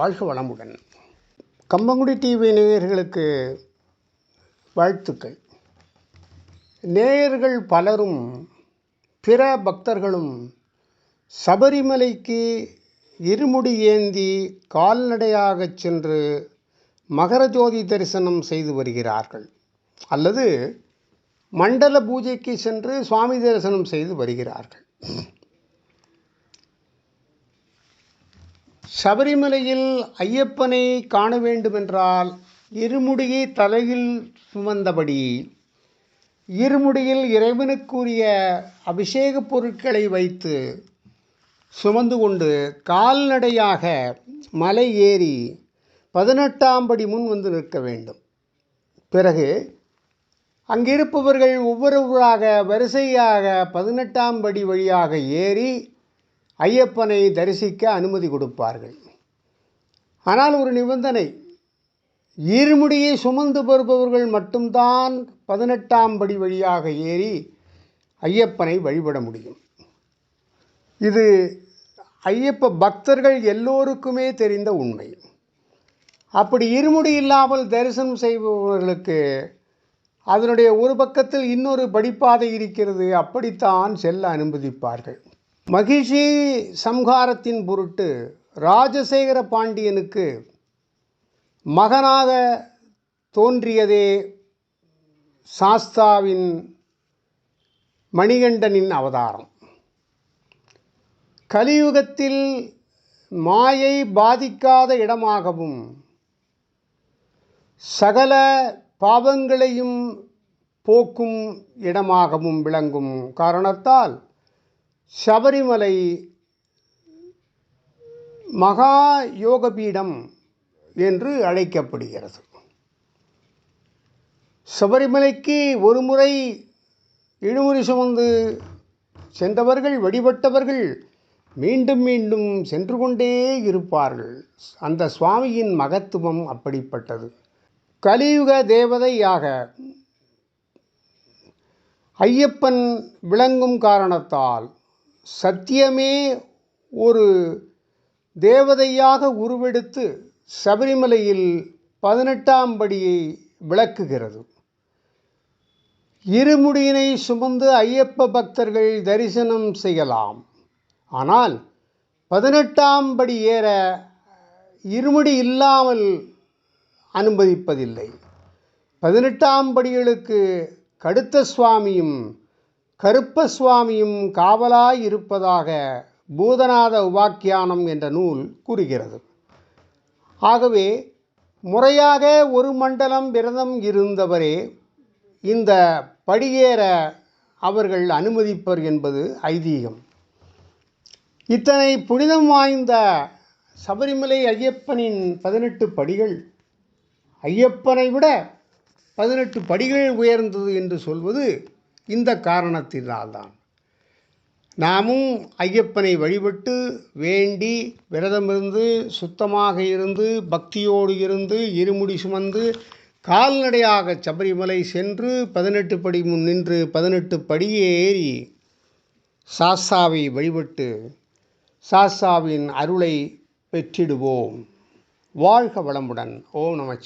வாழ்க வளமுடன். கம்பங்குடி டிவி நேயர்களுக்கு வாழ்த்துக்கள். நேயர்கள் பலரும் பிற பக்தர்களும் சபரிமலைக்கு இருமுடி ஏந்தி கால்நடையாகச் சென்று மகரஜோதி தரிசனம் செய்து வருகிறார்கள். அல்லது மண்டல பூஜைக்கு சென்று சுவாமி தரிசனம் செய்து வருகிறார்கள். சபரிமலையில் ஐயப்பனை காண வேண்டுமென்றால் இருமுடியை தலையில் சுமந்தபடி இருமுடியில் இறைவனுக்குரிய அபிஷேகப் பொருட்களை வைத்து சுமந்து கொண்டு கால்நடையாக மலை ஏறி பதினெட்டாம் படி முன் வந்து நிற்க வேண்டும். பிறகு அங்கிருப்பவர்கள் ஒவ்வொருவராக வரிசையாக பதினெட்டாம் படி வழியாக ஏறி ஐயப்பனை தரிசிக்க அனுமதி கொடுப்பார்கள். ஆனால் ஒரு நிபந்தனை இருமுடியை சுமந்து வருபவர்கள் மட்டும்தான் பதினெட்டாம் படி வழியாக ஏறி ஐயப்பனை வழிபட முடியும். இது ஐயப்ப பக்தர்கள் எல்லோருக்குமே தெரிந்த உண்மை. அப்படி இருமுடி இல்லாமல் தரிசனம் செய்பவர்களுக்கு அதனுடைய ஒரு பக்கத்தில் இன்னொரு படிப்பாதை இருக்கிறது அப்படித்தான் செல்ல அனுமதிப்பார்கள். மகிஷி சம்ஹாரத்தின் பொருட்டு ராஜசேகர பாண்டியனுக்கு மகனாக தோன்றியதே சாஸ்தாவின் மணிகண்டனின் அவதாரம். கலியுகத்தில் மாயை பாதிக்காத இடமாகவும் சகல பாவங்களையும் போக்கும் இடமாகவும் விளங்கும் காரணத்தால் சபரிமலை மகா யோகபீடம் என்று அழைக்கப்படுகிறது. சபரிமலைக்கு ஒரு முறை இழுமுறை சுமந்து சென்றவர்கள் வழிபட்டவர்கள் மீண்டும் மீண்டும் சென்று கொண்டே இருப்பார்கள். அந்த சுவாமியின் மகத்துவம் அப்படிப்பட்டது. கலியுக தேவதையாக ஐயப்பன் விளங்கும் காரணத்தால் சத்தியமே ஒரு தேவதையாக உருவெடுத்து சபரிமலையில் பதினெட்டாம் படியை விளக்குகிறது. இருமுடியினை சுமந்து ஐயப்ப பக்தர்கள் தரிசனம் செய்யலாம். ஆனால் பதினெட்டாம் படி ஏற இருமுடி இல்லாமல் அனுமதிப்பதில்லை. பதினெட்டாம் படிகளுக்கு கடுத்த சுவாமியும் கருப்பசுவாமியும் காவலாயிருப்பதாக பூதநாத உபாக்கியானம் என்ற நூல் கூறுகிறது. ஆகவே முறையாக ஒரு மண்டலம் விரதம் இருந்தவரே இந்த படியேற அவர்கள் அனுமதிப்பர் என்பது ஐதீகம். இத்தனை புனிதம் வாய்ந்த சபரிமலை ஐயப்பனின் பதினெட்டு படிகள் ஐயப்பனை விட பதினெட்டு படிகள் உயர்ந்தது என்று சொல்வது இந்த காரணத்தினால்தான். நாமும் ஐயப்பனை வழிபட்டு வேண்டி விரதமிருந்து சுத்தமாக இருந்து பக்தியோடு இருந்து இருமுடி சுமந்து கால்நடையாக சபரிமலை சென்று பதினெட்டு படி முன் நின்று பதினெட்டு படியே ஏறி சாஸ்தாவை வழிபட்டு சாஸ்தாவின் அருளை பெற்றிடுவோம். வாழ்க வளமுடன். ஓம் நமச்சி